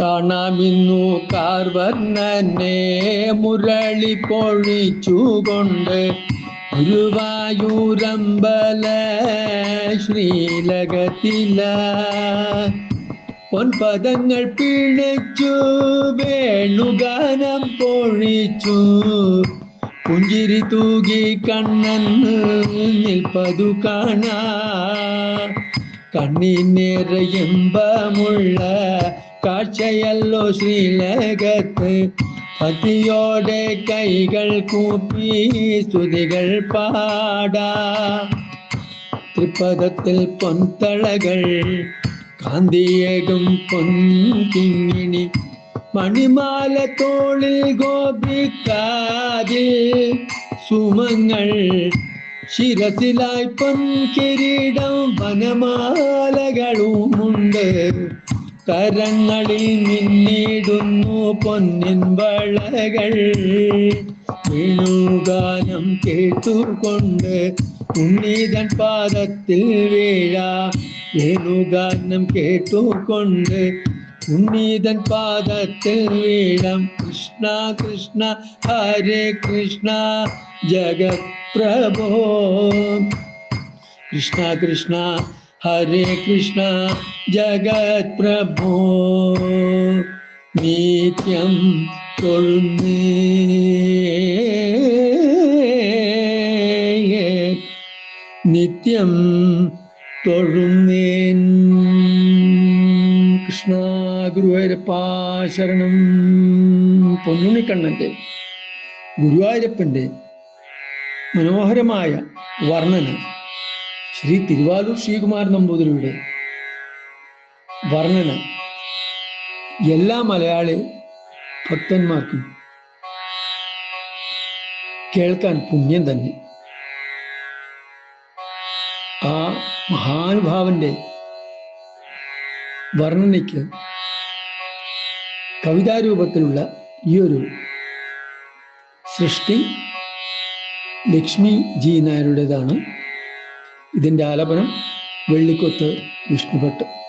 കാണാമിന്നു കാർവർണനെ മുരളി പൊഴിച്ചുകൊണ്ട് ഗുരുവായൂരമ്പല ശ്രീലകത്തില. പൊൻപദങ്ങൾ പിഴച്ചു വേണുഗാനം പൊഴിച്ചു. പുഞ്ചിരി തൂകി കണ്ണൻ നിൽപ്പതു കാണാ. കണ്ണിനേറെ ഇമ്പമുള്ള കാഴ്ചയല്ലോ ശ്രീലകത്ത് ഭക്തിയോടെ കൈകൾ കൂപ്പി സ്തുതികൾ പാടാ ത്രിപദത്തിൽ പൊൻതളകൾ കാന്തിയേകും പൊൻകിങ്ങിണി മണിമാല തോളിൽ ഗോപിക്കാതിൽ സുമങ്ങൾ ശിരസിലായി പൊൻകിരീടം വനമാലകളുമുണ്ട് കരങ്ങളിൽ നിന്നിടുന്നു പൊന്നിൻ വളകൾ. വേണുഗാനം കേട്ടുകൊണ്ട് ഉണ്ണീതൻ പാദത്തിൽ വീഴ. വേണുഗാനം കേട്ടുകൊണ്ട് ഉണ്ണീതൻ പാദത്തിൽ വീഴം. കൃഷ്ണ കൃഷ്ണ ഹരേ കൃഷ്ണ ജഗത് പ്രഭോ കൃഷ്ണ കൃഷ്ണ ഹരേ കൃഷ്ണ ജഗത് പ്രഭോ നിത്യം തൊഴുന്നേ നിത്യം തൊഴുന്നേൻ കൃഷ്ണ ഗുരുവായൂരപ്പാശരണം പൊന്നുണിക്കണ്ണന്റെ ഗുരുവായൂരപ്പന്റെ മനോഹരമായ വർണന. ശ്രീ തിരുവാലൂർ ശ്രീകുമാരൻ നമ്പൂതിരിയുടെ വർണന എല്ലാ മലയാളി ഭക്തന്മാർക്കും കേൾക്കാൻ പുണ്യം തന്നെ. ആ മഹാനുഭാവന്റെ വർണനയ്ക്ക് കവിതാരൂപത്തിലുള്ള ഈ ഒരു സൃഷ്ടി ലക്ഷ്മി ജി നായരുടേതാണ്. ഇതിന്റെ ആലപനം വെള്ളിക്കൊത്ത് വിഷ്ണുഭട്ട്.